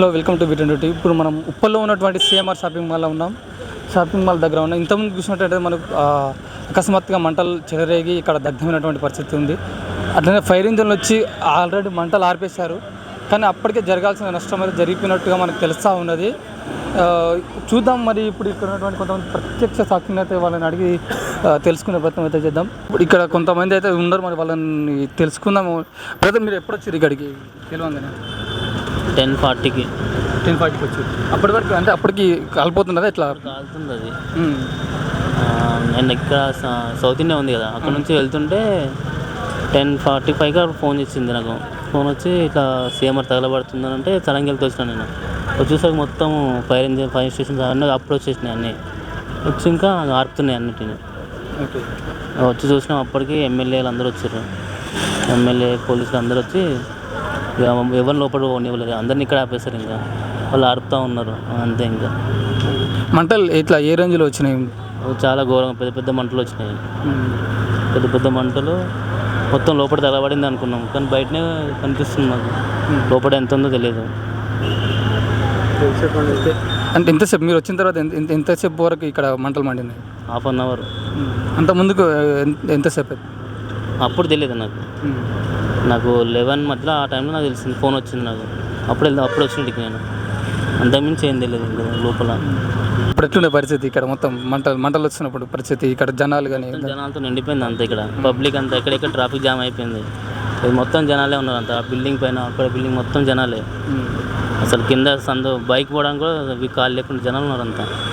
Hello welcome to బిటన్ టీ ఇప్పుడు మనం ఉప్పల్లో ఉన్నటువంటి సిఎంఆర్ షాపింగ్ మాల్లో ఉన్నాం. షాపింగ్ మాల్ దగ్గర ఉన్నాం. ఇంతకుముందు చూసినట్టయితే మనకు అకస్మాత్తుగా మంటలు చెలరేగి ఇక్కడ దగ్ధమైనటువంటి పరిస్థితి ఉంది. అట్లనే ఫైర్ ఇంజన్లు వచ్చి ఆల్రెడీ మంటలు ఆర్పేశారు. కానీ అప్పటికే జరగాల్సిన నష్టం అయితే జరిగిపోయినట్టుగా మనకు తెలుస్తూ ఉన్నది. చూద్దాం మరి ఇప్పుడు ఇక్కడ ఉన్నటువంటి కొంతమంది ప్రత్యక్ష సాక్షిని అయితే వాళ్ళని అడిగి తెలుసుకునే ప్రయత్నం అయితే చేద్దాం. ఇప్పుడు ఇక్కడ కొంతమంది అయితే ఉన్నారు మరి వాళ్ళని తెలుసుకుందాము. బ్రదర్ మీరు ఎప్పుడు వచ్చారు ఇక్కడికి? తెలియంగానే టెన్ ఫార్టీకి. టెన్ ఫార్టీకి వచ్చి. అప్పటి వరకు అంటే అప్పటికి కాలిపోతున్నదా ఎట్లా? కాలుతుంది అది నేను ఇక్కడ సౌత్ ఇండియా ఉంది కదా అక్కడ నుంచి వెళ్తుంటే టెన్ ఫార్టీ ఫైవ్గా ఫోన్ చేసింది నాకు. ఫోన్ వచ్చి ఇట్లా సీఎంఆర్ తగలబడుతుందని అంటే వెళ్తే వచ్చినాను నేను. వచ్చేసరికి మొత్తం ఫైర్ ఇంజిన్ ఫైర్ స్టేషన్స్ అన్నీ అప్పుడు వచ్చేసినాయి అన్నీ. వచ్చి ఇంకా ఆర్పుతున్నాయి అన్నిటిని. ఓకే. వచ్చి చూసినాం అప్పటికి ఎమ్మెల్యేలు అందరూ వచ్చారు. ఎమ్మెల్యే పోలీసులు అందరూ వచ్చి ఎవరిని లోపల పోనివ్వలేదు. అందరిని ఇక్కడ ఆపేశారు ఇంకా. వాళ్ళు ఆడుతూ ఉన్నారు. అంతే ఇంకా. మంటలు ఇట్లా ఏ రేంజ్లో వచ్చినాయి? చాలా ఘోరంగా పెద్ద పెద్ద మంటలు వచ్చినాయి. పెద్ద పెద్ద మంటలు మొత్తం లోపల తగలబడింది అనుకున్నాం. కానీ బయటనే కనిపిస్తుంది మాకు. లోపల ఎంత ఉందో తెలియదు అంటే ఎంతసేపు మీరు వచ్చిన తర్వాత ఎంత- ఎంత- ఎంతసేపు వరకు ఇక్కడ మంటలు మండినాయి? హాఫ్ అన్ అవర్ అంత ముందుకు ఎంత- ఎంతసేపు? అప్పుడు తెలియదు నాకు. నాకు లెవెన్ మధ్యలో ఆ టైంలో నాకు తెలిసింది ఫోన్ వచ్చింది నాకు. అప్పుడు వెళ్దా అప్పుడు వచ్చినట్టుకి నేను. అంతకుమించి ఏం తెలియదు లోపల. ఇప్పుడు ఎట్లుండే పరిస్థితి ఇక్కడ మొత్తం మంటలు మంటలు వచ్చినప్పుడు పరిస్థితి ఇక్కడ జనాలు కానీ జనాలతో నిండిపోయింది అంతా ఇక్కడ. పబ్లిక్ అంతా ఎక్కడెక్కడ ట్రాఫిక్ జామ్ అయిపోయింది. ఇది మొత్తం జనాలే ఉన్నారు అంతా ఆ బిల్డింగ్ పైన అక్కడ బిల్డింగ్ మొత్తం జనాలే. అసలు కింద సందు బైక్ పోవడానికి కూడా కాలు లేకుండా జనాలు ఉన్నారు అంతా